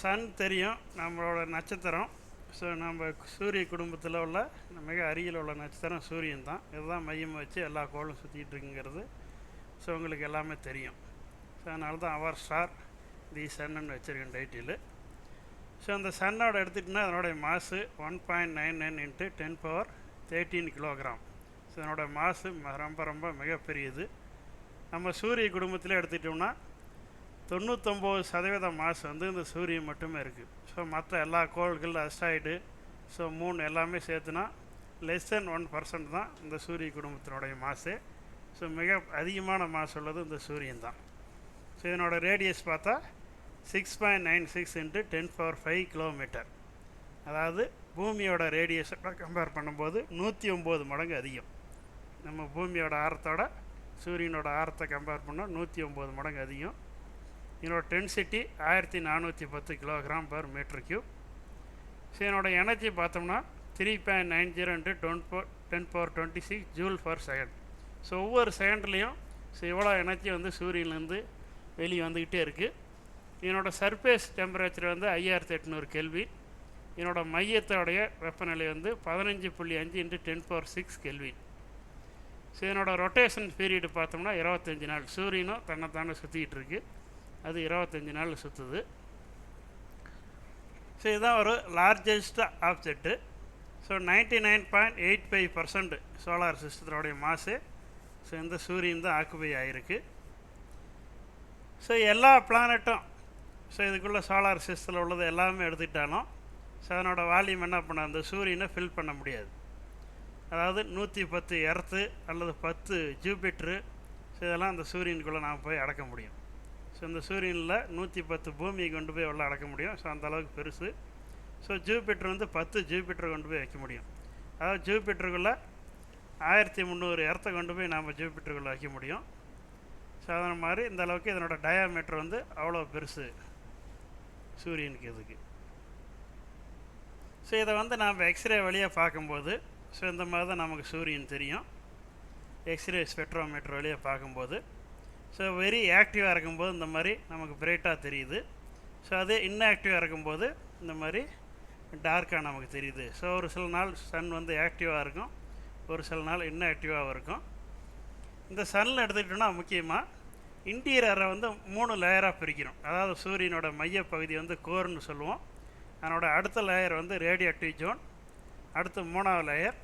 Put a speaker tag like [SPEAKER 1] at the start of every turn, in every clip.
[SPEAKER 1] Sun தெரியும் நம்மளோட நட்சத்திரம். ஸோ நம்ம சூரிய குடும்பத்தில் உள்ள மிக அருகில் உள்ள நட்சத்திரம் சூரியன் தான். இதுதான் மையமாக வச்சு எல்லா கோளும் சுற்றிட்டு இருக்குங்கிறது. ஸோ உங்களுக்கு எல்லாமே தெரியும். ஸோ அதனால தான் அவர் ஸ்டார் தி சன்னு வச்சுருக்கேன் டைட்டிலு. ஸோ அந்த சன்னோட எடுத்துகிட்டிங்கன்னா அதனுடைய மாசு one point nine nine into ten power thirteen kilogram. So அதனோட மாசு ம- ரொம்ப ரொம்ப மிகப்பெரியது. நம்ம சூரிய குடும்பத்தில் எடுத்துக்கிட்டோம்னா தொண்ணூத்தொம்பது சதவீத மாசு வந்து இந்த சூரியன் மட்டுமே இருக்குது ஸோ மற்ற எல்லா கோள்கள் அஸ்டாய்டு ஸோ மூணு எல்லாமே சேர்த்துனா லெஸ் தென் ஒன் பர்சன்ட் தான் இந்த சூரிய குடும்பத்தினுடைய மாசு. ஸோ மிக அதிகமான மாசு உள்ளது இந்த சூரியன் தான். ஸோ இதனோட ரேடியஸ் பார்த்தா six point nine six into ten power five kilometre அதாவது பூமியோட ரேடியஸோட கம்பேர் பண்ணும்போது நூற்றி ஒம்பது மடங்கு அதிகம். நம்ம பூமியோட ஆரத்தோட சூரியனோட ஆரத்தை கம்பேர் பண்ணால் நூற்றி ஒம்பது மடங்கு அதிகம். இதனோட டென்சிட்டி ஆயிரத்தி நானூற்றி பத்து kilogram per metre cube so என்னோட எனர்ஜி பார்த்தோம்னா three point nine zero into ton four ten power twenty six joule per second so ஒவ்வொரு செகண்ட்லேயும் ஸோ இவ்வளோ எனர்ஜி வந்து சூரியன்லேருந்து வெளியே வந்துக்கிட்டே இருக்குது இதனோட சர்ஃபேஸ் டெம்பரேச்சர் வந்து ஐயாயிரத்தி எட்நூறு கெல்வி இதனோட மையத்தோடைய வெப்பநிலை வந்து பதினஞ்சு புள்ளி அஞ்சு into ten power six kelvin so இதனோட ரொட்டேஷன் பீரியடு பார்த்தோம்னா இருபத்தஞ்சி நாள். சூரியனும் தன்னைத்தானே சுற்றிக்கிட்டு இருக்குது அது இருபத்தஞ்சி நாள் சுற்றுது ஸோ இதுதான் ஒரு largest object so ninety nine point eight five percent solar சிஸ்டத்தினுடைய mass so இந்த சூரியன் தான் ஆக்குபை ஆகிருக்கு ஸோ எல்லா பிளானட்டும் ஸோ இதுக்குள்ளே சோலார் சிஸ்டத்தில் உள்ளது எல்லாமே எடுத்துக்கிட்டாலும் ஸோ அதனோட வால்யூம் என்ன பண்ண அந்த சூரியனை ஃபில் பண்ண முடியாது. அதாவது நூற்றி பத்து எர்த்து அல்லது பத்து ஜூபிட்ரு ஸோ இதெல்லாம் அந்த சூரியனுக்குள்ளே நாம் போய் அடக்க முடியும். ஸோ இந்த சூரியனில் நூற்றி பத்து பூமியை கொண்டு போய் உள்ள அடக்க முடியும். ஸோ அந்த அளவுக்கு பெருசு. ஸோ ஜூபிட்டர் வந்து பத்து ஜூபிட்டர் கொண்டு போய் வைக்க முடியும். அதாவது ஜூபிட்டருக்குள்ளே ஆயிரத்தி முந்நூறு எர்த்தை கொண்டு போய் நாம் ஜூபிட்டருக்குள்ளே வைக்க முடியும். ஸோ அதன மாதிரி இந்த அளவுக்கு இதனோட டயாமீட்டர் வந்து அவ்வளோ பெருசு. சூரியனுக்கு இதுக்கு ஸோ இதை வந்து நாம் எக்ஸ்ரே வழியாக பார்க்கும்போது ஸோ இந்த மாதிரி தான் நமக்கு சூரியன் தெரியும். எக்ஸ்ரே ஸ்பெக்ட்ரோமீட்டர் வழியாக பார்க்கும்போது ஸோ வெரி ஆக்டிவாக இருக்கும்போது இந்த மாதிரி நமக்கு பிரைட்டாக தெரியுது. ஸோ அதே இன்ஆக்டிவாக இருக்கும்போது இந்த மாதிரி டார்க்காக நமக்கு தெரியுது. ஸோ ஒரு சில நாள் சன் வந்து ஆக்டிவாக இருக்கும். ஒரு சில நாள் இன்ஆக்டிவாகவும் இருக்கும். இந்த சன்னில் எடுத்துக்கிட்டோம்னா முக்கியமாக இன்டீரியரை வந்து மூணு லேயராக பிரிக்கிறோம். அதாவது சூரியனோட மையப்பகுதி வந்து கோர்னு சொல்லுவோம். அதனோட அடுத்த லேயர் வந்து ரேடியோக்டிவ் ஜோன் அடுத்து மூணாவது லேயர்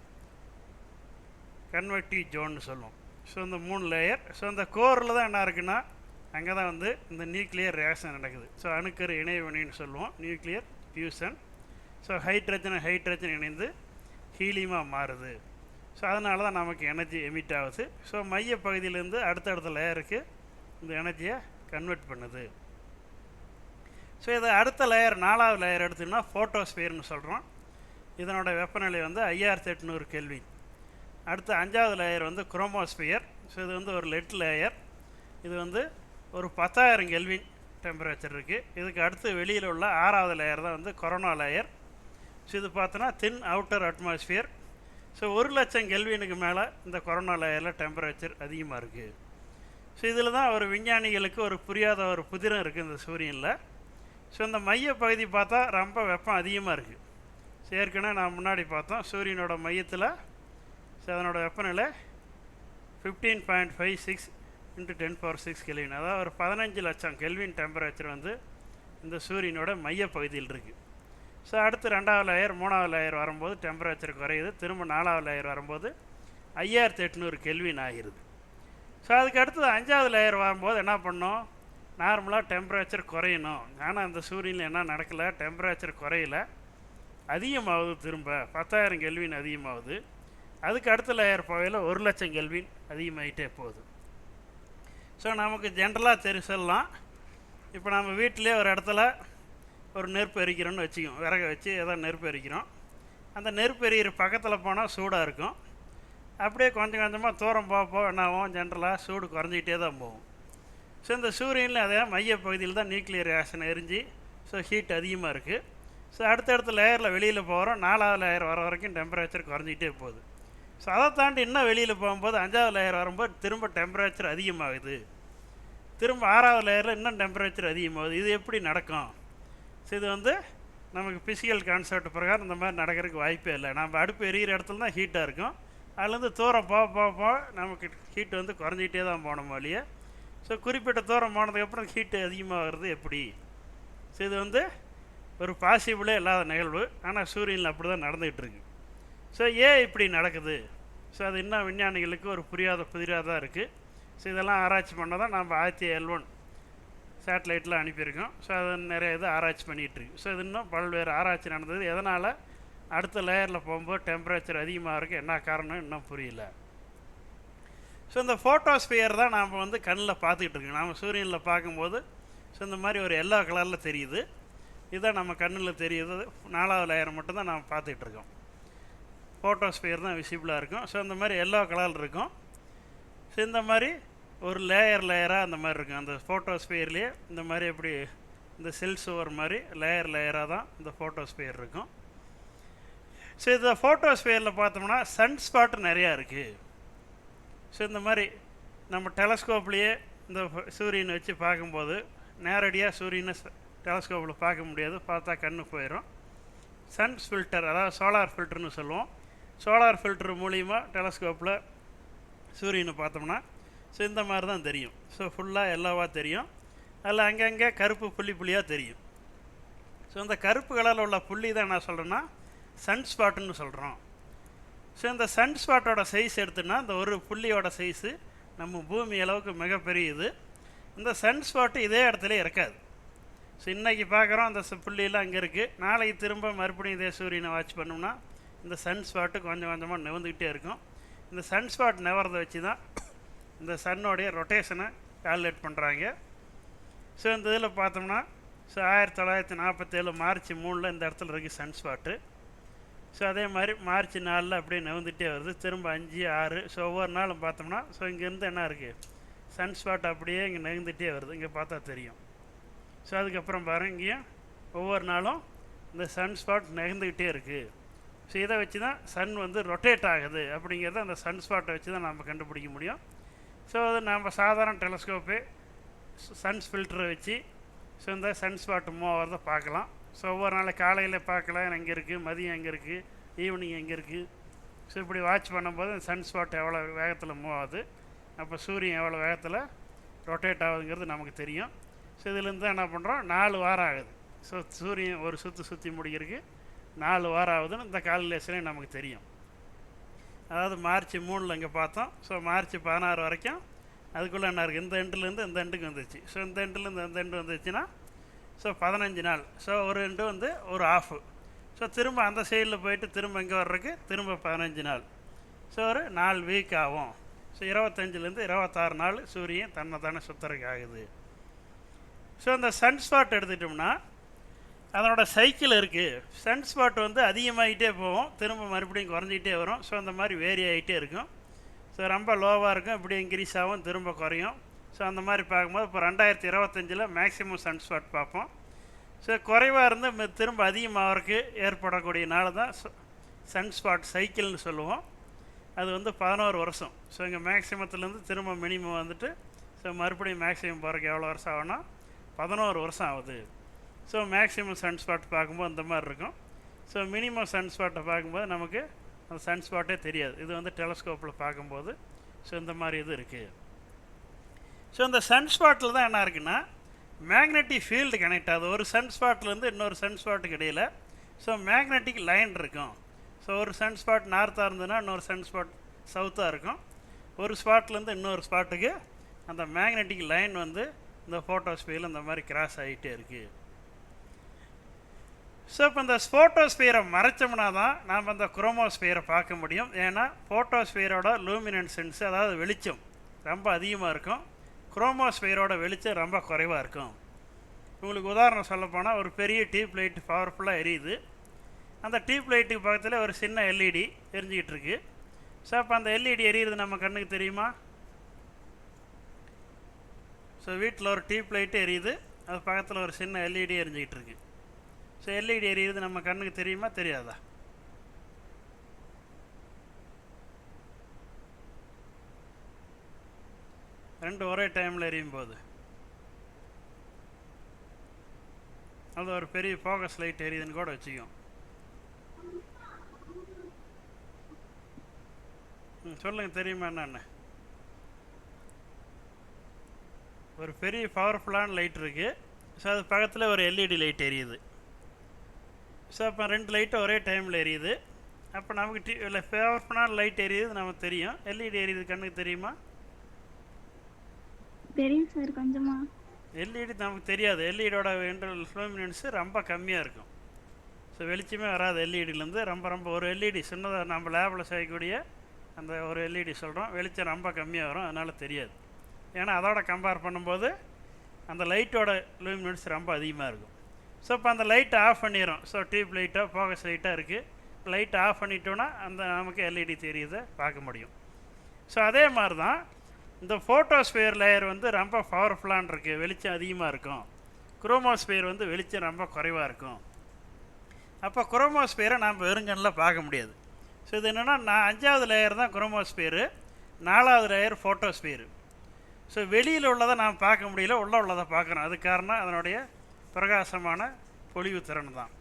[SPEAKER 1] கன்வெக்டிவ் ஜோன்னு சொல்லுவோம். ஸோ இந்த மூணு லேயர் ஸோ இந்த கோரில் தான் என்ன இருக்குன்னா அங்கே தான் வந்து இந்த நியூக்ளியர் ரியாக்ஷன் நடக்குது. ஸோ அணுக்கரு இணைவினைன்னு சொல்லுவோம். Nuclear fusion so hydrogen hydrogen இணைந்து ஹீலியமாக மாறுது. ஸோ அதனால தான் நமக்கு எனர்ஜி எமிட் ஆகுது. ஸோ மையப்பகுதியிலேருந்து அடுத்தடுத்த லேயருக்கு இந்த எனர்ஜியை கன்வெர்ட் பண்ணுது. ஸோ இதை அடுத்த லேயர் நாலாவது லேயர் எடுத்தோம்னா ஃபோட்டோஸ்பியர்னு சொல்கிறோம் இதனோட வெப்பநிலை வந்து ஐயாயிரத்தி எட்நூறு கெல்வின் அடுத்து அஞ்சாவது லேயர் வந்து குரோமோஸ்பியர் ஸோ இது வந்து ஒரு லெட் லேயர் இது வந்து ஒரு பத்தாயிரம் கெல்வின் டெம்பரேச்சர் இருக்குது இதுக்கு அடுத்து வெளியில் உள்ள ஆறாவது லேயர் தான் வந்து கொரோனா லேயர் ஸோ இது பார்த்தோன்னா தின் அவுட்டர் அட்மாஸ்பியர் ஸோ ஒரு லட்சம் கெல்வினுக்கு மேலே இந்த கொரோனா லேயரில் டெம்பரேச்சர் அதிகமாக இருக்குது ஸோ இதில் தான் ஒரு விஞ்ஞானிகளுக்கு ஒரு புரியாத ஒரு புதிரம் இருக்குது இந்த சூரியனில். ஸோ இந்த மைய பகுதி பார்த்தா ரொம்ப வெப்பம் அதிகமாக இருக்குது ஸோ ஏற்கனவே நான் முன்னாடி பார்த்தோம் சூரியனோட மையத்தில் ஸோ அதனோட வெப்பநிலை fifteen point five six into ten power six kelvin அதாவது ஒரு பதினஞ்சு லட்சம் கெல்வின் டெம்பரேச்சர் வந்து இந்த சூரியனோட மையப்பகுதியில் இருக்குது ஸோ அடுத்து ரெண்டாவது லேயர் மூணாவது லேயர் வரும்போது டெம்பரேச்சர் குறையுது. திரும்ப நாலாவது லேயர் வரும்போது ஐயாயிரத்தி எட்நூறு கெல்வின் ஆகிருது ஸோ அதுக்கு அடுத்தது அஞ்சாவது லேயர் வரும்போது என்ன பண்ணோம்? நார்மலாக டெம்பரேச்சர் குறையணும். ஆனால் அந்த சூரியனில் என்ன நடக்கலை? டெம்பரேச்சர் குறையல. அதிகமாகுது திரும்ப. பத்தாயிரம் கெல்வின் அதிகமாகுது. அதுக்கு அடுத்த லேயர் போகையில் ஒரு லட்சம் கெல்வின் அதிகமாகிட்டே போகுது. ஸோ நமக்கு ஜென்ரலாக தெரிசலாம் இப்போ நம்ம வீட்டிலே ஒரு இடத்துல ஒரு நெருப்பு எரிக்கிறோன்னு வச்சுக்கோம் விறக வச்சு ஏதோ நெருப்பு எரிக்கிறோம். அந்த நெருப்பு எரியிற பக்கத்தில் போனால் சூடாக இருக்கும். அப்படியே கொஞ்சம் கொஞ்சமாக தூரம் போக போக என்ன ஆகும்? ஜென்ரலாக சூடு குறைஞ்சிக்கிட்டே தான் போகும். ஸோ இந்த சூரியனில் அதே மையப்பகுதியில் தான் நியூக்ளியர் ரியாக்ஷன் எரிஞ்சு ஸோ ஹீட் அதிகமாக இருக்குது ஸோ அடுத்தடுத்த லேயரில் வெளியில் போகிறோம் நாலாவது லேயர் வர வரைக்கும் டெம்பரேச்சர் குறைஞ்சிக்கிட்டே போகுது. ஸோ அதை தாண்டி இன்னும் வெளியில் போகும்போது அஞ்சாவது லேயர் வரும்போது திரும்ப டெம்பரேச்சர் அதிகமாகுது. திரும்ப ஆறாவது லேயரில் இன்னும் டெம்பரேச்சர் அதிகமாகுது. இது எப்படி நடக்கும்? ஸோ இது வந்து நமக்கு ஃபிசிக்கல் கான்செப்ட் பிரகாரம் இந்த மாதிரி நடக்கிறதுக்கு வாய்ப்பே இல்லை. நம்ம அடுப்பு எரியிற இடத்துல தான் ஹீட்டாக இருக்கும். அதுலேருந்து தூரம் போக போக போக நமக்கு ஹீட் வந்து குறைஞ்சிக்கிட்டே தான் போனோம் வழியே ஸோ குறிப்பிட்ட தூரம் போனதுக்கப்புறம் ஹீட்டு அதிகமாகிறது எப்படி? ஸோ இது வந்து ஒரு பாசிபிளே இல்லாத நிகழ்வு. ஆனால் சூரியனில் அப்படி தான் நடந்துகிட்ருக்கு ஸோ ஏன் இப்படி நடக்குது? ஸோ அது இன்னும் விஞ்ஞானிகளுக்கு ஒரு புரியாத புதிராக தான் இருக்குது ஸோ இதெல்லாம் ஆராய்ச்சி பண்ண தான் நம்ம ஆயிரத்தி எல் ஒன் சேட்டலைட்டில் அனுப்பியிருக்கோம். ஸோ அது நிறைய இது ஆராய்ச்சி பண்ணிகிட்ருக்கு ஸோ இது இன்னும் பல்வேறு ஆராய்ச்சி நடந்தது. எதனால்? அடுத்த லேயரில் போகும்போது டெம்பரேச்சர் அதிகமாக இருக்குது என்ன காரணம்? இன்னும் புரியல. ஸோ இந்த ஃபோட்டோஸ்பியர் தான் நாம் வந்து கண்ணில் பார்த்துக்கிட்டு இருக்கோம். நாம் சூரியனில் பார்க்கும்போது ஸோ இந்த மாதிரி ஒரு எல்லோ கலரில் தெரியுது. இதுதான் நம்ம கண்ணில் தெரியுது. நாலாவது லேயர் மட்டும்தான் நாம் பார்த்துக்கிட்டு இருக்கோம். ஃபோட்டோஸ்பியர் தான் விசிபிளாக இருக்கும். ஸோ இந்த மாதிரி எல்லோ கலர் இருக்கும். ஸோ இந்த மாதிரி ஒரு லேயர் லேயராக அந்த மாதிரி இருக்கும். அந்த ஃபோட்டோஸ்பியர்லேயே இந்த மாதிரி எப்படி இந்த செல்ஸ் ஓவர் மாதிரி லேயர் லேயராக தான் இந்த ஃபோட்டோஸ்பியர் இருக்கும். ஸோ இந்த ஃபோட்டோஸ்பியரில் பார்த்தோம்னா சன் ஸ்பாட் நிறையா இருக்குது ஸோ இந்த மாதிரி நம்ம டெலஸ்கோப்லேயே இந்த சூரியனை வச்சு பார்க்கும்போது நேரடியாக சூரியனை டெலஸ்கோப்பில் பார்க்க முடியாது. பார்த்தா கண்ணு போயிடும் சன் ஃபில்டர் அதாவது சோலார் ஃபில்டர்னு சொல்லுவோம். சோலார் ஃபில்டர் மூலிமா டெலஸ்கோப்பில் சூரியனை பார்த்தோம்னா ஸோ இந்த மாதிரி தான் தெரியும். ஸோ ஃபுல்லாக எல்லாவாக தெரியும். அதில் அங்கங்கே கருப்பு புள்ளி புள்ளியாக தெரியும். ஸோ இந்த கருப்பு கலரில் உள்ள புள்ளி தான் என்ன சொல்கிறேன்னா சன் ஸ்பாட்டுன்னு சொல்கிறோம் ஸோ இந்த சன் ஸ்பாட்டோட சைஸ் எடுத்துன்னா இந்த ஒரு புள்ளியோட சைஸு நம்ம பூமி அளவுக்கு மிகப்பெரியது இந்த சன் ஸ்பாட்டு இதே இடத்துல இருக்காது. ஸோ இன்றைக்கி பார்க்குறோம் அந்த புள்ளியெலாம் புள்ளியெல்லாம் அங்கே இருக்குது நாளைக்கு திரும்ப மறுபடியும் இதே சூரியனை வாட்ச் பண்ணோம்னா இந்த சன் ஸ்பாட்டு கொஞ்சம் கொஞ்சமாக நிவந்துக்கிட்டே இருக்கும். இந்த சன் ஸ்பாட் நிவரதை வச்சு தான் இந்த சன்னோடைய ரொட்டேஷனை கால்குலேட் பண்ணுறாங்க ஸோ இந்த இதில் பார்த்தோம்னா ஸோ ஆயிரத்தி தொள்ளாயிரத்தி நாற்பத்தேழு மார்ச் மூணில் இந்த இடத்துல இருக்குது சன் ஸ்பாட்டு ஸோ அதே மாதிரி மார்ச் நாலில் அப்படியே நகர்ந்துட்டே வருது. திரும்ப அஞ்சு ஆறு ஸோ ஒவ்வொரு நாளும் பார்த்தோம்னா ஸோ இங்கேருந்து என்ன இருக்குது சன் ஸ்பாட் அப்படியே இங்கே நகர்ந்துகிட்டே வருது. இங்கே பார்த்தா தெரியும். ஸோ அதுக்கப்புறம் பாருங்க இங்கேயும் ஒவ்வொரு நாளும் இந்த சன் ஸ்பாட் நகர்ந்துக்கிட்டே இருக்குது ஸோ இதை வச்சு தான் சன் வந்து ரொட்டேட் ஆகுது. அப்படிங்கிறத அந்த சன் ஸ்பாட்டை வச்சு தான் நம்ம கண்டுபிடிக்க முடியும். ஸோ அது நம்ம சாதாரண டெலஸ்கோப்பு சன்ஸ் ஃபில்டரை வச்சு ஸோ இந்த சன் ஸ்பாட் மூவ் ஆகிறத பார்க்கலாம். ஸோ ஒவ்வொரு நாள் காலையில் பார்க்கலாம் எங்கே இருக்குது மதியம் எங்கே இருக்குது ஈவினிங் எங்கே இருக்குது ஸோ இப்படி வாட்ச் பண்ணும்போது அந்த சன் ஸ்பாட் எவ்வளோ வேகத்தில் மூவ் ஆகுது அப்போ சூரியன் எவ்வளோ வேகத்தில் ரொட்டேட் ஆகுதுங்கிறது நமக்கு தெரியும். ஸோ இதுலேருந்து தான் என்ன பண்ணுறோம் நாலு வாரம் ஆகுது. ஸோ சூரியன் ஒரு சுற்று சுற்றி முடிக்கிறதுக்கு நாலு வாரம் ஆகுதுன்னு இந்த கால்குலேஷனே நமக்கு தெரியும். அதாவது மார்ச் மூணில் இங்கே பார்த்தோம். ஸோ மார்ச் பதினாறு வரைக்கும் அதுக்குள்ளே என்ன இருக்குது இந்த எண்டுலேருந்து இந்த எண்டுக்கு வந்துச்சு ஸோ இந்த எண்டுலேருந்து இந்த எண்டு வந்துச்சுன்னா ஸோ பதினஞ்சு நாள். ஸோ ஒரு எண்டு வந்து ஒரு ஆஃபு ஸோ திரும்ப அந்த சைடில் போயிட்டு திரும்ப இங்கே வர்றதுக்கு திரும்ப பதினஞ்சு நாள். ஸோ ஒரு நாலு வீக் ஆகும். ஸோ இருபத்தஞ்சிலேருந்து இருபத்தாறு நாள் சூரியன் தன்னை தானே சுத்தறதுக்கு ஆகுது. ஸோ அந்த சன் ஸ்பாட் எடுத்துட்டோம்னா அதனோட சைக்கிள் இருக்குது சன் ஸ்பாட் வந்து அதிகமாகிட்டே போகும். திரும்ப மறுபடியும் குறைஞ்சிக்கிட்டே வரும். ஸோ அந்த மாதிரி வேரி ஆகிட்டே இருக்கும். ஸோ ரொம்ப லோவாக இருக்கும். இப்படி இன்க்ரீஸ் ஆகும். திரும்ப குறையும். ஸோ அந்த மாதிரி பார்க்கும்போது இப்போ ரெண்டாயிரத்தி இருபத்தஞ்சில் மேக்ஸிமம் சன் ஸ்பாட் பார்ப்போம். ஸோ குறைவாக இருந்து ம- திரும்ப அதிகமாகறதுக்கு ஏற்படக்கூடிய நாள் தான் சன் ஸ்பாட் சைக்கிள்னு சொல்லுவோம். அது வந்து பதினோரு வருஷம். ஸோ இங்கே மேக்ஸிமத்துலேருந்து திரும்ப மினிமம் வந்துட்டு ஸோ மறுபடியும் மேக்ஸிமம் போகிறதுக்கு எவ்வளோ வருஷம் ஆகுனா பதினோரு வருஷம் ஆகுது. ஸோ மேக்ஸிமம் சன் ஸ்பாட் பார்க்கும்போது அந்த மாதிரி இருக்கும். ஸோ மினிமம் சன் ஸ்பாட்டை பார்க்கும்போது நமக்கு அந்த சன் ஸ்பாட்டே தெரியாது. இது வந்து டெலஸ்கோப்பில் பார்க்கும்போது. ஸோ இந்த மாதிரி இது இருக்குது ஸோ இந்த சன் ஸ்பாட்டில் தான் என்ன இருக்குன்னா மேக்னெட்டிக் ஃபீல்டு கனெக்ட் ஆகுது ஒரு சன் ஸ்பாட்லேருந்து இன்னொரு சன் ஸ்பாட்டுக்கு இடையில் ஸோ மேக்னெட்டிக் லைன் இருக்கும். ஸோ ஒரு சன் ஸ்பாட் நார்த்தாக இருந்ததுன்னா இன்னொரு சன் ஸ்பாட் சவுத்தாக இருக்கும். ஒரு ஸ்பாட்லேருந்து இன்னொரு ஸ்பாட்டுக்கு அந்த மேக்னெட்டிக் லைன் வந்து இந்த ஃபோட்டோஸ்பியில் இந்த மாதிரி கிராஸ் ஆகிட்டே இருக்குது ஸோ இப்போ இந்த ஃபோட்டோஸ்பியரை மறைச்சோம்னா தான் நாம் அந்த குரோமோஸ்பியரை பார்க்க முடியும். ஏன்னா ஃபோட்டோஸ்பியரோட லூமினன்சன்ஸ் அதாவது வெளிச்சம் ரொம்ப அதிகமாக இருக்கும். குரோமோஸ்பியரோட வெளிச்சம் ரொம்ப குறைவாக இருக்கும். உங்களுக்கு உதாரணம் சொல்லப்போனால் ஒரு பெரிய டியூப் லைட் பவர்ஃபுல்லாக எரியுது. அந்த டியூப் லைட்டுக்கு பக்கத்தில் ஒரு சின்ன எல்இடி எரிஞ்சிக்கிட்டு இருக்கு. ஸோ அப்போ அந்த எல்இடி எரியுறது நம்ம கண்ணுக்கு தெரியுமா? ஸோ வீட்டில் ஒரு டியூப் லைட்டு எரியுது. அது பக்கத்தில் ஒரு சின்ன எல்இடி எரிஞ்சிக்கிட்டு இருக்குது ஸோ எல்இடி எரியுது நம்ம கண்ணுக்கு தெரியுமா? தெரியாதா? ரெண்டு ஒரே டைமில் எரியும் போது. அது ஒரு பெரிய ஃபோக்கஸ் லைட் எரியுதுன்னு கூட வச்சுக்கோம் ம் சொல்லுங்கள் தெரியுமா என்னன்னு? ஒரு பெரிய பவர்ஃபுல்லான லைட் இருக்குது ஸோ அது பக்கத்தில் ஒரு எல்இடி லைட் எரியுது. ஸோ அப்போ ரெண்டு லைட்டும் ஒரே டைமில் எரியுது. அப்போ நமக்கு டி இல்லை பவர்ஃபுல்லான லைட் எரியுது நமக்கு தெரியும். எல்இடி எரியுது கண்ணுக்கு தெரியுமா?
[SPEAKER 2] தெரியும் சார் கொஞ்சமா.
[SPEAKER 1] எல்இடி நமக்கு தெரியாது. எல்இடியோட இன்டர்வல் லூமினன்ஸு ரொம்ப கம்மியாக இருக்கும். ஸோ வெளிச்சமே வராது எல்இடிலேருந்து ரொம்ப ரொம்ப ஒரு எல்இடி சின்னதாக நம்ம லேபில் செய்யக்கூடிய அந்த ஒரு எல்இடி சொல்கிறோம் வெளிச்சம் ரொம்ப கம்மியாக வரும் அதனால் தெரியாது. ஏன்னா அதோட கம்பேர் பண்ணும்போது அந்த லைட்டோட லூமினன்ஸ் ரொம்ப அதிகமாக இருக்கும். ஸோ இப்போ அந்த லைட்டை ஆஃப் பண்ணிடும் ஸோ டியூப் லைட்டாக ஃபோக்கஸ் லைட்டாக இருக்குது லைட்டை ஆஃப் பண்ணிட்டோன்னா அந்த நமக்கு எல்இடி தெரியுதை பார்க்க முடியும். ஸோ அதே மாதிரி தான் இந்த ஃபோட்டோஸ்பியர் லேயர் வந்து ரொம்ப பவர்ஃபுல்லான் இருக்குது வெளிச்சம் அதிகமாக இருக்கும். குரோமோஸ்பியர் வந்து வெளிச்சம் ரொம்ப குறைவாக இருக்கும். அப்போ குரோமோஸ்பியரை நாம் வெறுங்கண்ணில் பார்க்க முடியாது. ஸோ இது என்னென்னா நான் அஞ்சாவது லேயர் தான் குரோமோஸ்பியரு நாலாவது லேயர் ஃபோட்டோஸ்பியரு ஸோ வெளியில் உள்ளதை நாம் பார்க்க முடியல உள்ள உள்ளதை பார்க்குறோம். அது காரணம் அதனுடைய பிரகாசமான பொலிவு திறன் தான்.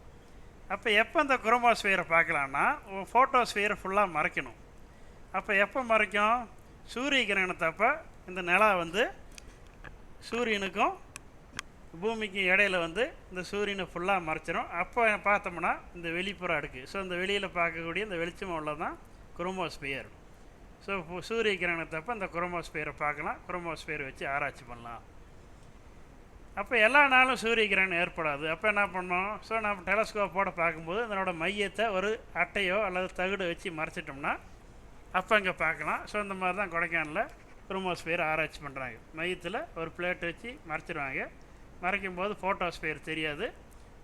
[SPEAKER 1] அப்போ எப்போ இந்த குரோமோஸ்பியரை பார்க்கலான்னா ஃபோட்டோஸ்பியரை ஃபுல்லாக மறைக்கணும். அப்போ எப்போ மறைக்கும்? சூரிய கிரகணத்தப்போ இந்த நிலா வந்து சூரியனுக்கும் பூமிக்கும் இடையில வந்து இந்த சூரியனை ஃபுல்லாக மறைச்சிடும் அப்போ பார்த்தோம்னா இந்த வெளிப்புறம் அடுக்கு. ஸோ இந்த வெளியில் பார்க்கக்கூடிய இந்த வெளிச்சம் உள்ளதான் குரோமோஸ்பியர். ஸோ சூரிய கிரகணத்தப்போ இந்த குரோமோஸ்பியரை பார்க்கலாம். குரோமோஸ்பியர் வச்சு ஆராய்ச்சி பண்ணலாம். அப்போ எல்லா நாளும் சூரிய கிரகணம் ஏற்படாது. அப்போ என்ன பண்ணோம்? ஸோ நம்ம டெலஸ்கோப்போடு பார்க்கும்போது அதனோட மையத்தை ஒரு அட்டையோ அல்லது தகுடு வச்சு மறைச்சிட்டோம்னா அப்போ அங்கே பார்க்கலாம். ஸோ இந்த மாதிரி தான் கொடைக்கானலில் குரோமோஸ்பியர் ஆராய்ச்சி பண்ணுறாங்க மையத்தில் ஒரு பிளேட் வச்சு மறைச்சிடுவாங்க மறைக்கும் போது ஃபோட்டோஸ்பியர் தெரியாது.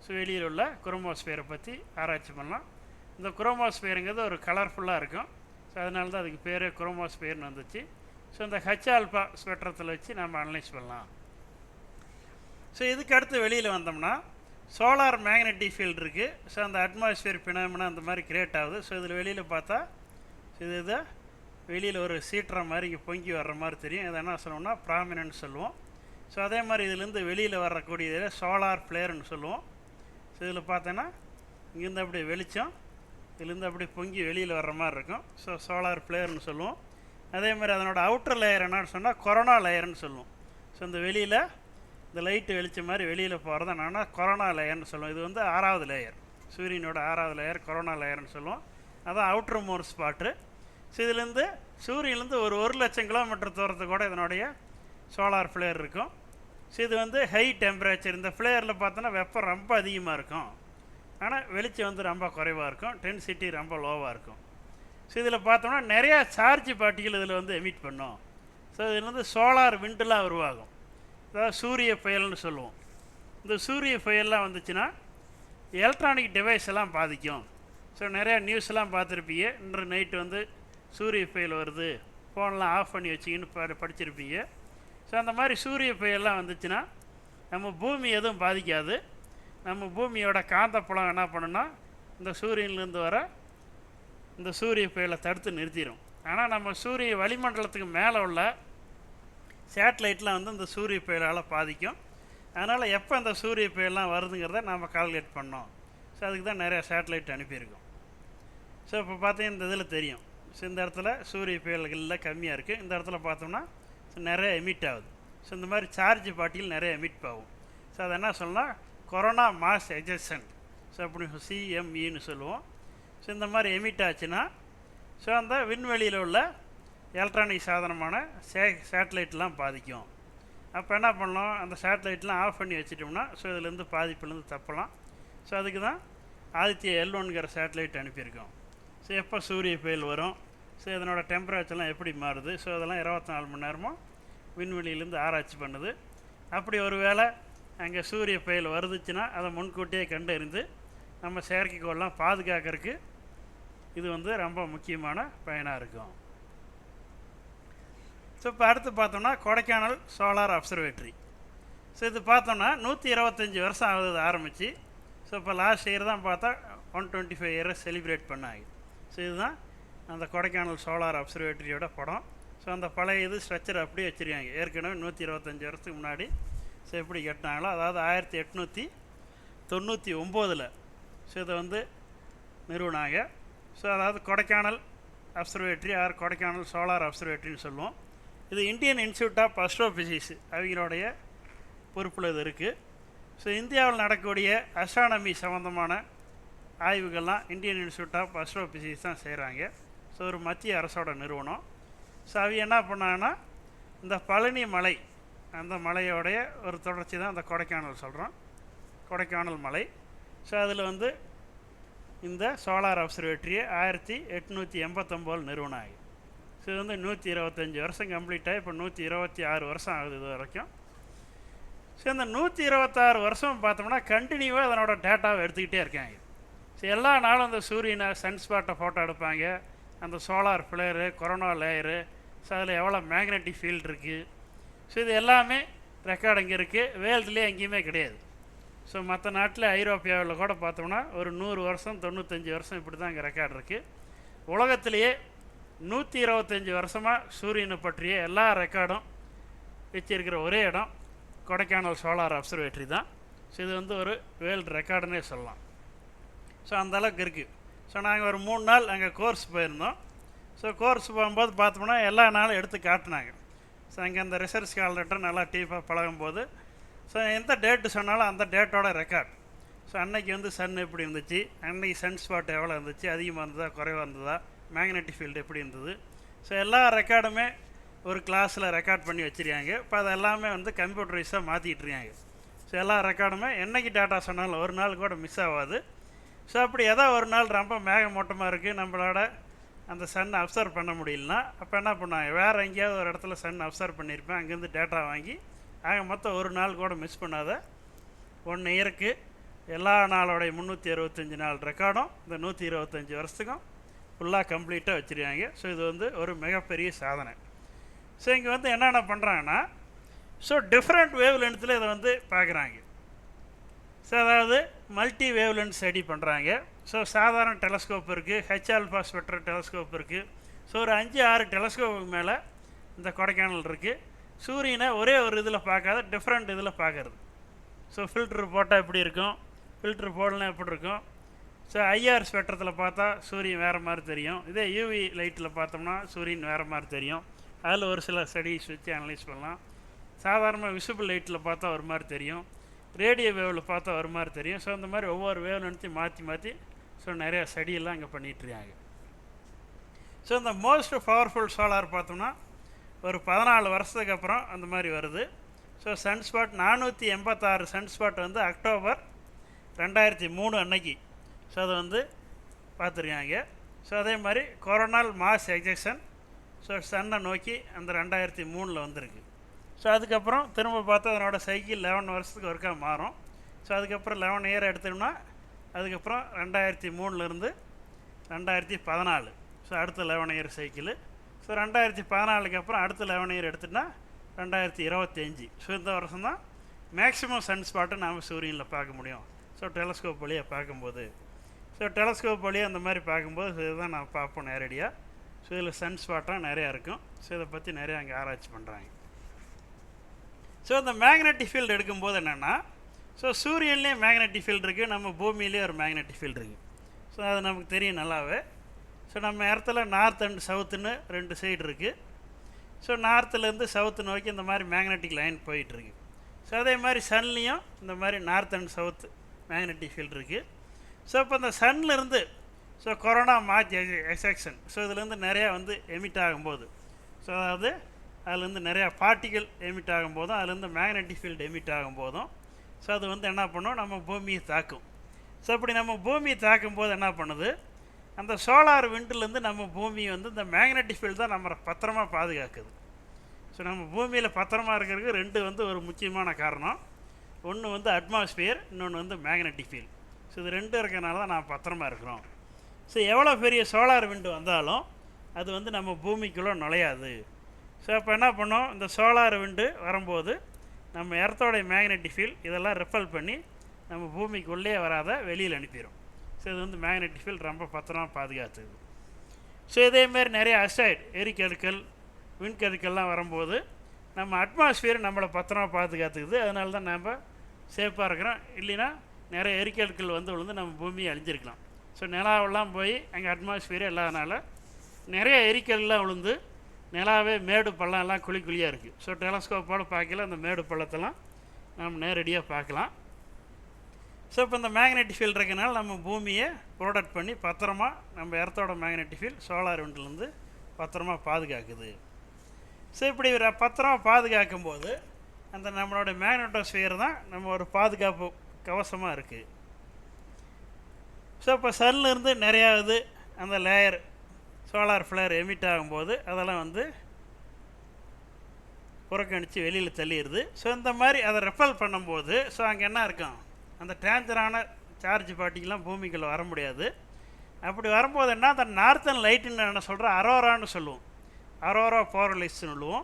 [SPEAKER 1] ஸோ வெளியில் உள்ள குரோமோஸ்பியரை பற்றி ஆராய்ச்சி பண்ணலாம். இந்த குரோமோஸ்பியருங்கிறது ஒரு கலர்ஃபுல்லாக இருக்கும். ஸோ அதனால தான் அதுக்கு பேர் குரோமோஸ்பியர்னு வந்துச்சு. ஸோ இந்த ஹச் ஆல்பா ஸ்பெக்ட்ரத்தில் வச்சு நம்ம அனலைஸ் பண்ணலாம். ஸோ இதுக்கு அடுத்து வெளியில் வந்தோம்னா சோலார் மேக்னெட்டிக் ஃபீல்டு இருக்குது ஸோ அந்த அட்மாஸ்பியர் பினாமினா அந்த மாதிரி கிரியேட் ஆகுது. ஸோ இதில் வெளியில் பார்த்தா இது இதை வெளியில் ஒரு சீட்டுற மாதிரி இங்கே பொங்கி வர்ற மாதிரி தெரியும். இதை என்ன சொல்லுவோம்னா ப்ராமினன்ட் சொல்லுவோம். ஸோ அதே மாதிரி இதுலேருந்து வெளியில் வரக்கூடியதில் சோலார் ஃப்ளேர்னு சொல்லுவோம். ஸோ இதில் பார்த்தோன்னா இங்கேருந்து அப்படி வெளிச்சம் இதுலேருந்து அப்படி பொங்கி வெளியில் வர்ற மாதிரி இருக்கும். ஸோ சோலார் ஃப்ளேர்னு சொல்லுவோம். அதே மாதிரி அதனோட அவுட்டர் லேயர் என்னன்னு சொன்னால் கொரோனா லேயர்னு சொல்லுவோம். ஸோ இந்த வெளியில் இந்த லைட்டு வெளிச்சம் மாதிரி வெளியில் போகிறது என்னன்னா கொரோனா லேயர்னு சொல்லுவோம். இது வந்து ஆறாவது லேயர் சூரியனோட ஆறாவது லேயர் கொரோனா லேயர்னு சொல்லுவோம். அதான் அவுட்ரு மோர் ஸ்பாட்டு ஸோ இதுலேருந்து சூரியன்லேருந்து ஒரு ஒரு லட்சம் கிலோமீட்டர் தூரத்துக்கு கூட இதனுடைய சோலார் ஃப்ளேர் இருக்கும். ஸோ இது வந்து ஹை டெம்பரேச்சர் இந்த ஃப்ளேயரில் பார்த்தோன்னா வெப்பம் ரொம்ப அதிகமாக இருக்கும். ஆனால் வெளிச்சம் வந்து ரொம்ப குறைவாக இருக்கும். டென்சிட்டி ரொம்ப லோவாக இருக்கும். ஸோ இதில் பார்த்தோம்னா நிறையா சார்ஜ் பார்ட்டிகள் இதில் வந்து எமிட் பண்ணும். ஸோ இதில் வந்து சோலார் விண்டெலாம் உருவாகும். அதாவது சூரிய புயல்னு சொல்லுவோம். இந்த சூரிய புயல்லாம் வந்துச்சுன்னா எலக்ட்ரானிக் டிவைஸ் எல்லாம் பாதிக்கும். ஸோ நிறையா நியூஸ் எல்லாம் பார்த்துருப்பீங்க. இன்று நைட்டு வந்து சூரிய புயல் வருது. ஃபோன்லாம் ஆஃப் பண்ணி வச்சிங்கன்னு ப படிச்சிருப்பீங்க. ஸோ அந்த மாதிரி சூரிய புயல்லாம் வந்துச்சுன்னா நம்ம பூமி எதுவும் பாதிக்காது. நம்ம பூமியோட காந்தப்புலம் என்ன பண்ணுன்னா இந்த சூரியன்லேருந்து வர இந்த சூரிய புயலை தடுத்து நிறுத்திடும் ஆனால் நம்ம சூரிய வளிமண்டலத்துக்கு மேலே உள்ள சேட்டலைட்லாம் வந்து இந்த சூரிய புயலால் பாதிக்கும். அதனால் எப்போ அந்த சூரிய புயல்லாம் வருதுங்கிறத நம்ம கால்குலேட் பண்ணோம். ஸோ அதுக்கு தான் நிறையா சேட்டலைட் அனுப்பியிருக்கோம். ஸோ இப்போ பார்த்தீங்கன்னா இந்த இதில் தெரியும். ஸோ இந்த இடத்துல சூரிய புயல்களில் கம்மியாக இருக்குது இந்த இடத்துல பார்த்தோம்னா நிறைய எமிட் ஆகுது. ஸோ இந்த மாதிரி சார்ஜ் பாட்டியில் நிறைய எமிட் ஆகும். ஸோ அதை என்ன சொல்லலாம் கொரோனா மாஸ் எஜெக்ஷன் ஸோ அப்படி சிஎம்இன்னு சொல்லுவோம். ஸோ இந்த மாதிரி எமிட் ஆச்சுன்னா ஸோ அந்த விண்வெளியில் உள்ள எலக்ட்ரானிக் சாதனமான சே சேட்டலைட்லாம் பாதிக்கும். அப்போ என்ன பண்ணலாம் அந்த சேட்டலைட்லாம் ஆஃப் பண்ணி வச்சிட்டோம்னா ஸோ இதுலேருந்து பாதிப்புலேருந்து தப்பலாம். ஸோ அதுக்கு தான் ஆதித்ய எல் ஒன்கிற சேட்டலைட் அனுப்பியிருக்கோம். ஸோ எப்போ சூரிய புயல் வரும்? ஸோ இதனோட டெம்பரேச்சர்லாம் எப்படி மாறுது? ஸோ அதெல்லாம் இருபத்தி நாலு மணி நேரமும் விண்வெளியிலேருந்து ஆராய்ச்சி பண்ணுது. அப்படி ஒரு வேளை அங்கே சூரிய புயல் வருதுச்சுன்னா அதை முன்கூட்டியே கண்டறிந்து நம்ம செயற்கைக்கோள்லாம் பாதுகாக்கிறதுக்கு இது வந்து ரொம்ப முக்கியமான பயனாக இருக்கும். ஸோ இப்போ அடுத்து பார்த்தோம்னா கொடைக்கானல் சோலார் அப்சர்வேட்ரி ஸோ இது பார்த்தோம்னா நூற்றி இருபத்தஞ்சி வருஷம் ஆகுது ஆரம்பித்து ஸோ இப்போ லாஸ்ட் இயர் தான் பார்த்தா ஒன் டுவெண்ட்டி ஃபைவ் இயரை செலிப்ரேட் பண்ணாங்க. ஸோ இதுதான் அந்த கொடைக்கானல் சோலார் அப்சர்வேட்டரியோட படம். ஸோ அந்த பழைய இது ஸ்ட்ரக்சர் அப்படியே வச்சுருக்காங்க. ஏற்கனவே நூற்றி இருபத்தஞ்சி வருஷத்துக்கு முன்னாடி. ஸோ எப்படி கட்டினாங்களோ அதாவது ஆயிரத்தி எட்நூற்றி தொண்ணூற்றி ஒம்போதில். ஸோ இதை வந்து நிறுவனாங்க. ஸோ அதாவது Kodaikanal observatory or Kodaikanal solar அப்சர்வேட்ரின்னு சொல்லுவோம். இது இந்தியன் இன்ஸ்டியூட் ஆஃப் அஸ்ட்ரோபிசிக்ஸ் அவங்களுடைய பொறுப்பில் இது இருக்குது ஸோ இந்தியாவில் நடக்கக்கூடிய அஸ்ட்ரானமி சம்மந்தமான ஆய்வுகள்லாம் இந்தியன் இன்ஸ்டியூட் ஆஃப் அஸ்ட்ரோபிசிக்ஸ் தான் செய்கிறாங்க ஸோ ஒரு மத்திய அரசோட நிறுவனம். ஸோ அவங்க என்ன பண்ணாங்கன்னா இந்த பழனி மலை அந்த மலையோடைய ஒரு தொடர்ச்சி தான் அந்த கொடைக்கானல் சொல்கிறோம் கொடைக்கானல் மலை. ஸோ அதில் வந்து இந்த சோலார் அப்சர்வேட்டரியை ஆயிரத்தி எட்நூற்றி எண்பத்தொம்போது நிறுவனம் ஆகி இது வந்து நூற்றி இருபத்தஞ்சி வருஷம் கம்ப்ளீட்டாக இப்போ நூற்றி இருபத்தி ஆறு வருஷம் ஆகுது இது வரைக்கும். ஸோ இந்த நூற்றி இருபத்தாறு வருஷம் பார்த்தோம்னா கண்டினியூவாக அதனோட டேட்டாவை எடுத்துக்கிட்டே இருக்காங்க. ஸோ எல்லா நாளும் அந்த சூரியனை சன்ஸ்பாட்டை ஃபோட்டோ எடுப்பாங்க. அந்த solar flare corona layer so அதில் எவ்வளோ மேக்னெட்டிக் ஃபீல்டு இருக்குது ஸோ இது எல்லாமே ரெக்கார்டு இங்கே இருக்குது வேர்ல்டுலேயே எங்கேயுமே கிடையாது. ஸோ மற்ற நாட்டில் ஐரோப்பியாவில் கூட பார்த்தோம்னா ஒரு நூறு வருஷம் தொண்ணூத்தஞ்சு வருஷம் இப்படி தான் இங்கே ரெக்கார்டு இருக்குது உலகத்திலேயே நூற்றி இருபத்தஞ்சி வருஷமாக சூரியனை பற்றிய எல்லா ரெக்கார்டும் வச்சிருக்கிற ஒரே இடம் கொடைக்கானல் சோலார் அப்சர்வேட்டரி தான். ஸோ இது வந்து ஒரு வேர்ல்டு ரெக்கார்டுன்னே சொல்லலாம். ஸோ அந்த அளவுக்கு இருக்குது ஸோ நாங்கள் ஒரு மூணு நாள் அங்கே கோர்ஸ் போயிருந்தோம். ஸோ கோர்ஸ் போகும்போது பார்த்தோம்னா எல்லா நாளும் எடுத்து காட்டினாங்க. ஸோ அங்கே அந்த ரிசர்ச் கால்டர் நல்லா டீப்பாக பழகும்போது ஸோ எந்த டேட்டு சொன்னாலும் அந்த டேட்டோட ரெக்கார்ட் ஸோ அன்னைக்கு வந்து சன் எப்படி இருந்துச்சு? அன்னைக்கு சன் ஸ்பாட் எவ்வளோ இருந்துச்சு? அதிகமாக இருந்ததா? குறைவாக இருந்ததா? மேக்னெட்டிக் ஃபீல்டு எப்படி இருந்தது? ஸோ எல்லா ரெக்கார்டுமே ஒரு கிளாஸில் ரெக்கார்ட் பண்ணி வச்சுருக்காங்க. இப்போ அது எல்லாமே வந்து கம்ப்யூட்டரைஸாக மாற்றிக்கிட்டு இருக்காங்க. ஸோ எல்லா ரெக்கார்டுமே என்னைக்கு டேட்டா சொன்னாலும் ஒரு நாள் கூட மிஸ் ஆகாது. ஸோ அப்படி ஏதோ ஒரு நாள் ரொம்ப மேகமூட்டமாக இருக்குது நம்மளோட அந்த சன் அப்சர்வ் பண்ண முடியலனா அப்போ என்ன பண்ணுவாங்க? வேறு எங்கேயாவது ஒரு இடத்துல சன் அப்சர்வ் பண்ணியிருப்பேன் அங்கேருந்து டேட்டா வாங்கி ஆக மொத்தம் ஒரு நாள் கூட மிஸ் பண்ணாத. ஒன்று இயருக்கு எல்லா நாளோடைய முந்நூற்றி அறுபத்தஞ்சி நாள் ரெக்கார்டும் இந்த நூற்றி இருபத்தஞ்சி வருஷத்துக்கும் ஃபுல்லாக கம்ப்ளீட்டாக வச்சுருக்காங்க. ஸோ இது வந்து ஒரு மிகப்பெரிய சாதனை. ஸோ இங்கே வந்து என்னென்ன பண்ணுறாங்கன்னா ஸோ டிஃப்ரெண்ட் வேவ் லென்த்தில் இதை வந்து பார்க்குறாங்க. ஸோ அதாவது மல்டி வேவ் லென்த் ஸ்டடி பண்ணுறாங்க ஸோ சாதாரண டெலஸ்கோப் இருக்குது ஹெச் ஆல்ஃபா ஸ்பெக்ட்ரல் டெலஸ்கோப் இருக்குது ஸோ ஒரு அஞ்சு ஆறு டெலஸ்கோப்புக்கு மேலே இந்த கொடைக்கானல் இருக்குது சூரியனை ஒரே ஒரு இதில் பார்க்காத டிஃப்ரெண்ட் இதில் பார்க்குறது. ஸோ ஃபில்ட்ரு போட்டால் எப்படி இருக்கும்? ஃபில்ட்ரு போடலாம் எப்படி இருக்கும்? ஸோ ஐஆர் ஸ்வெட்டரத்தில் பார்த்தா சூரியன் வேறு மாதிரி தெரியும். இதே யூவி லைட்டில் பார்த்தோம்னா சூரியன் வேறு மாதிரி தெரியும். அதில் ஒரு சில ஸ்டடிஸ் வச்சு அனலைஸ் பண்ணலாம். சாதாரண விசிபிள் லைட்டில் பார்த்தா ஒரு மாதிரி தெரியும். ரேடியோ வேவில் பார்த்தா ஒரு மாதிரி தெரியும். ஸோ அந்த மாதிரி ஒவ்வொரு வேவ் நினச்சி மாற்றி மாற்றி ஸோ நிறையா ஸ்டடியெல்லாம் இங்கே பண்ணிகிட்ருக்காங்க ஸோ இந்த மோஸ்ட் பவர்ஃபுல் சோலார் பார்த்தோம்னா ஒரு பதினாலு வருஷத்துக்கு அப்புறம் அந்த மாதிரி வருது. ஸோ சன்ஸ்பாட் நானூற்றி எண்பத்தாறு சன்ஸ்பாட் வந்து அக்டோபர் ரெண்டாயிரத்தி மூணு அன்னைக்கு. ஸோ அதை வந்து பார்த்துருக்காங்க. ஸோ அதே மாதிரி கொரோனால் மாஸ் எஜெக்ஷன் ஸோ சன்னை நோக்கி அந்த ரெண்டாயிரத்தி மூணில் வந்திருக்கு. ஸோ அதுக்கப்புறம் திரும்ப பார்த்தா அதனோட சைக்கிள் லெவன் வருஷத்துக்கு ஒருக்கா மாறும். ஸோ அதுக்கப்புறம் லெவன் இயர் எடுத்தோம்னா அதுக்கப்புறம் ரெண்டாயிரத்தி மூணுலேருந்து ரெண்டாயிரத்தி பதினாலு. ஸோ அடுத்த லெவன் இயர் சைக்கிள் ஸோ ரெண்டாயிரத்தி பதினாலுக்கு அப்புறம் அடுத்த லெவன் இயர் எடுத்துட்டா ரெண்டாயிரத்தி இருபத்தஞ்சி ஸோ இந்த வருஷம் தான் மேக்ஸிமம் சன் ஸ்பாட்டை நாம் சூரியனில் பார்க்க முடியும். ஸோ டெலஸ்கோப் வழியாக பார்க்கும்போது. ஸோ டெலஸ்கோப் வழியாக அந்த மாதிரி பார்க்கும்போது ஸோ இதுதான் நான் பார்ப்போம் நேரடியாக ஸோ இதில் சன் ஸ்பாட்டாக நிறையா இருக்கும். ஸோ இதை பற்றி நிறையா அங்கே ஆராய்ச்சி பண்ணுறாங்க ஸோ இந்த மேக்னெட்டிக் ஃபீல்டு எடுக்கும்போது என்னென்னா ஸோ சூரியன்லேயே மேக்னெட்டிக் ஃபீல்டு இருக்குது நம்ம பூமியிலே ஒரு மேக்னெட்டிக் ஃபீல்டு இருக்குது ஸோ அது நமக்கு தெரியும் நல்லாவே. ஸோ நம்ம இடத்துல நார்த் அண்ட் சவுத்துன்னு ரெண்டு சைடு இருக்குது ஸோ நார்த்துலேருந்து சவுத்து நோக்கி இந்த மாதிரி மேக்னெட்டிக் லைன் போயிட்டுருக்கு ஸோ அதே மாதிரி சன்லேயும் இந்த மாதிரி north and south magnetic field இருக்குது ஸோ இப்போ இந்த சன்லேருந்து ஸோ கொரோனா மாற்றி எக்ஸாக்ஷன் ஸோ இதுலேருந்து நிறையா வந்து எமிட் ஆகும்போது. ஸோ அதாவது அதுலேருந்து நிறையா பார்ட்டிகள் எமிட் ஆகும்போதும் அதுலேருந்து மேக்னெட்டிக் ஃபீல்டு எமிட் ஆகும்போதும் ஸோ அது வந்து என்ன பண்ணும்? நம்ம பூமியை தாக்கும். ஸோ இப்படி நம்ம பூமியை தாக்கும்போது என்ன பண்ணுது? அந்த சோலார் விண்டுலேருந்து நம்ம பூமி வந்து இந்த மேக்னெட்டிக் ஃபீல்டு தான் நம்மளை பத்திரமாக பாதுகாக்குது. ஸோ நம்ம பூமியில் பத்திரமா இருக்கிறதுக்கு ரெண்டு வந்து ஒரு முக்கியமான காரணம். ஒன்று வந்து அட்மாஸ்பியர் இன்னொன்று வந்து மேக்னெட்டிக் ஃபீல்டு ஸோ இது ரெண்டு இருக்கிறனால தான் நான் பத்திரமா இருக்கிறோம். ஸோ எவ்வளோ பெரிய சோலார் விண்டு வந்தாலும் அது வந்து நம்ம பூமிக்குள்ளே நுழையாது. ஸோ அப்போ என்ன பண்ணோம்? இந்த சோலார் விண்டு வரும்போது நம்ம எர்த்தோடைய மேக்னெட்டிக் ஃபீல்ட் இதெல்லாம் ரிப்பல் பண்ணி நம்ம பூமிக்குள்ளே வராத வெளியில் அனுப்பிடும். ஸோ இது வந்து மேக்னெட்டிக் ஃபீல்ட் ரொம்ப பத்திரமா பாதுகாத்துது. ஸோ இதேமாரி நிறைய அசைட் எரிக்கடுக்கல் விண்கடுக்கல்லாம் வரும்போது நம்ம அட்மாஸ்பியர் நம்மளை பத்திரமாக பாதுகாத்துக்குது. அதனால தான் நம்ம சேஃபாக இருக்கிறோம். இல்லைன்னா நிறைய எரிக்கற்கள் வந்து விழுந்து நம்ம பூமியை அழிஞ்சிருக்கலாம். ஸோ நிலாவெல்லாம் போய் அங்கே அட்மாஸ்பியர் இல்லாதனால நிறைய எரிக்கல்லாம் விழுந்து நிலாவே மேடு பள்ளம் எல்லாம் குழி குழியாக இருக்குது ஸோ டெலஸ்கோப்போடு பார்க்கல அந்த மேடு பள்ளத்தெல்லாம் நம்ம நேரடியாக பார்க்கலாம். ஸோ இப்போ இந்த மேக்னெட்டிக் ஃபீல்டு இருக்கனால நம்ம பூமியை ப்ரொடக்ட் பண்ணி பத்திரமா நம்ம எர்த்தோட மேக்னெட்டிக் ஃபீல்ட் சோலார் விண்ட்லேருந்து பத்திரமா பாதுகாக்குது. ஸோ இப்படி ஒரு பத்திரமா பாதுகாக்கும் போது அந்த நம்மளோட மேக்னட்டோஸ்பியர் தான் நம்ம ஒரு பாதுகாப்பு கவசமாக இருக்குது ஸோ இப்போ சன்லேருந்து நிறையாவது அந்த லேயர் சோலார் ஃப்ளேர் எமிட் ஆகும்போது அதெல்லாம் வந்து புறக்கணித்து வெளியில் தள்ளிடுது. ஸோ இந்த மாதிரி அதை ரெப்பல் பண்ணும்போது ஸோ அங்கே என்ன இருக்கும்? அந்த டேஞ்சரான சார்ஜ் பார்ட்டிக்கெலாம் பூமிக்குள்ளே வர முடியாது. அப்படி வரும்போது என்ன? அந்த நார்த்தன் லைட்டுன்னு என்ன சொல்கிறோம் அரோரான்னு சொல்லுவோம். அரோரா போரலிஸ்ன்னு சொல்லுவோம்.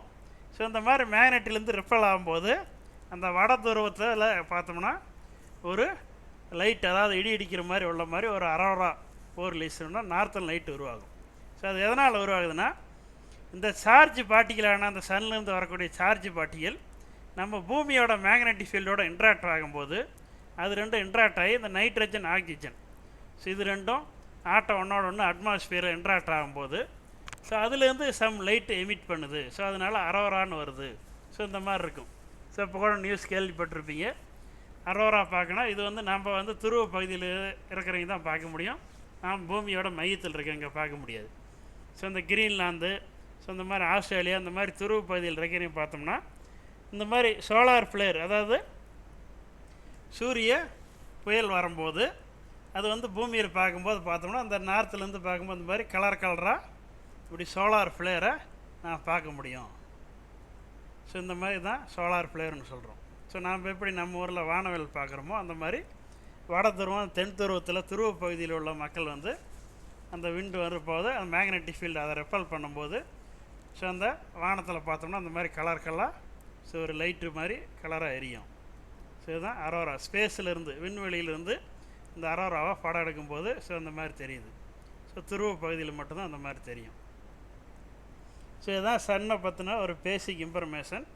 [SPEAKER 1] ஸோ இந்த மாதிரி மேக்னெட்டிலேருந்து ரிப்பல் ஆகும்போது அந்த வட துருவத்தில் பார்த்தோம்னா ஒரு லைட் அதாவது இடி இடிக்கிற மாதிரி உள்ள மாதிரி ஒரு அரோரா போர்லிஸ்னா நார்த்தன் லைட் உருவாகும். ஸோ அது எதனால் உருவாகுதுன்னா இந்த சார்ஜ் பார்ட்டிகளான அந்த சன்லேருந்து வரக்கூடிய சார்ஜ் பார்ட்டிகள் நம்ம பூமியோட மேக்னெட்டிக் ஃபீல்டோட இன்ட்ராக்ட் ஆகும்போது அது ரெண்டும் இன்ட்ராக்ட் ஆகி இந்த நைட்ரஜன் ஆக்சிஜன் ஸோ இது ரெண்டும் ஆட்டம் ஒன்றோட ஒன்று அட்மாஸ்பியரில் இன்ட்ராக்ட் ஆகும்போது ஸோ அதுலேருந்து சம் லைட் எமிட் பண்ணுது. ஸோ அதனால் அரோரான்னு வருது. ஸோ இந்த மாதிரி இருக்கும். ஸோ இப்போ கூட நியூஸ் கேள்விப்பட்டிருப்பீங்க. அரோரா பார்க்கணும். இது வந்து நம்ம வந்து துருவ பகுதியில் இருக்கிறவங்க தான் பார்க்க முடியும். நாம் பூமியோட மையத்தில் இருக்கவங்க பார்க்க முடியாது. ஸோ இந்த கிரீன்லாந்து ஸோ இந்த மாதிரி ஆஸ்திரேலியா இந்த மாதிரி துருவ பகுதியில் இருக்கிறவங்க பார்த்தோம்னா இந்த மாதிரி சோலார் ஃப்ளேர் அதாவது சூரிய புயல் வரும்போது அது வந்து பூமியில் பார்க்கும்போது பார்த்தோம்னா அந்த நார்த்துலேருந்து பார்க்கும்போது இந்த மாதிரி கலர் கலராக இப்படி சோலார் ஃப்ளேரை நான் பார்க்க முடியும். ஸோ இந்த மாதிரி தான் சோலார் ஃப்ளேர்னு சொல்கிறோம் ஸோ நாம் எப்படி நம்ம ஊரில் வானவில் பார்க்குறோமோ அந்த மாதிரி வட துருவம் தென் துருவத்தில் துருவ பகுதியில் உள்ள மக்கள் வந்து அந்த விண்டு வரும்போது அந்த மேக்னெட்டிக் ஃபீல்டு அதை ரெப்பல் பண்ணும்போது ஸோ அந்த வானத்தில் பார்த்தோம்னா அந்த மாதிரி கலர் கலராக ஸோ ஒரு லைட்டு மாதிரி கலராக எரியும். ஸோ இதுதான் அரோரா. ஸ்பேஸிலிருந்து விண்வெளியிலிருந்து இந்த அரோராவை படம் எடுக்கும்போது ஸோ அந்த மாதிரி தெரியுது. ஸோ துருவ பகுதியில் மட்டும்தான் அந்த மாதிரி தெரியும். ஸோ இதுதான் சன்னை பற்றின ஒரு பேசிக் இன்ஃபர்மேஷன்